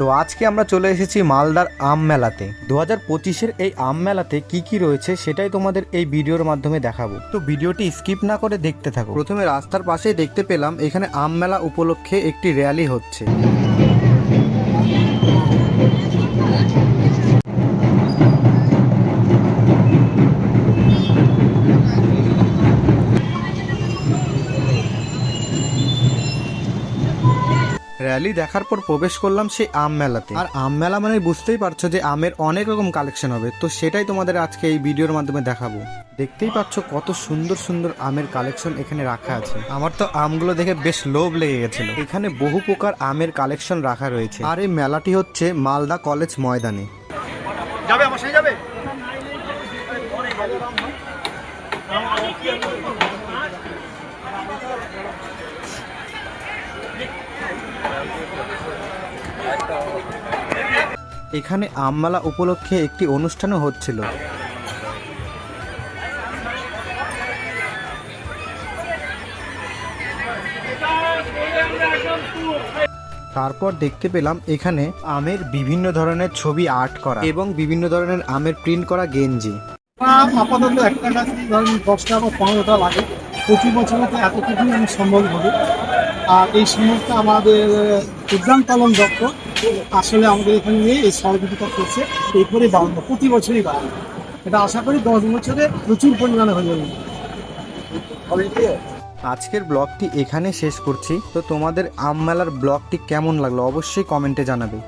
তো আজকে আমরা চলে এসেছি মালদার আম মেলাতে। দু হাজার পঁচিশের এই আম মেলাতে কি কি রয়েছে সেটাই তোমাদের এই ভিডিওর মাধ্যমে দেখাবো। তো ভিডিওটি স্কিপ না করে দেখতে থাকো। প্রথমে রাস্তার পাশেই দেখতে পেলাম এখানে আম মেলা উপলক্ষে একটি র্যালি হচ্ছে। র্যালি দেখার পর প্রবেশ করলাম সেই আম মেলাতে। আর আম মেলা মানে বুঝতেই পারছ যে আমের অনেক রকম কালেকশন হবে, তো সেটাই তোমাদের আজকে এই ভিডিওর মাধ্যমে দেখাবো। দেখতেই পাচ্ছ কত সুন্দর সুন্দর আমের কালেকশন এখানে রাখা আছে। আমার তো আমগুলো দেখে বেশ লোভ লেগে গেছিল। এখানে বহু প্রকার আমের কালেকশন রাখা রয়েছে। আর এই মেলাটি হচ্ছে মালদা কলেজ ময়দানে। যাবে, আমার সাথে যাবে? এখানে আম মেলা উপলক্ষে একটি অনুষ্ঠানও হচ্ছিল। তারপর দেখতে পেলাম এখানে আমের বিভিন্ন ধরনের ছবি আর্ট করা এবং বিভিন্ন ধরনের আমের প্রিন্ট করা গেঞ্জি। আপাতত একটা গাছ দশটা বা পনেরোটা লাগে। প্রতি বছরে তো এতটুকুই আমি সম্ভব হবে। আর এই সমস্ত আমাদের উদ্যান পালন দপ্তর আসলে আমাদের এখানে এই সহযোগিতা করছে। এই করে বাড়ানো প্রতি বছরই বাড়ানো এটা আশা করি দশ বছরে প্রচুর পরিমাণে হয়ে যাবে। আজকের ব্লগটি এখানে শেষ করছি। তো তোমাদের আম মেলার ব্লগটি কেমন লাগল অবশ্যই কমেন্টে জানাবে।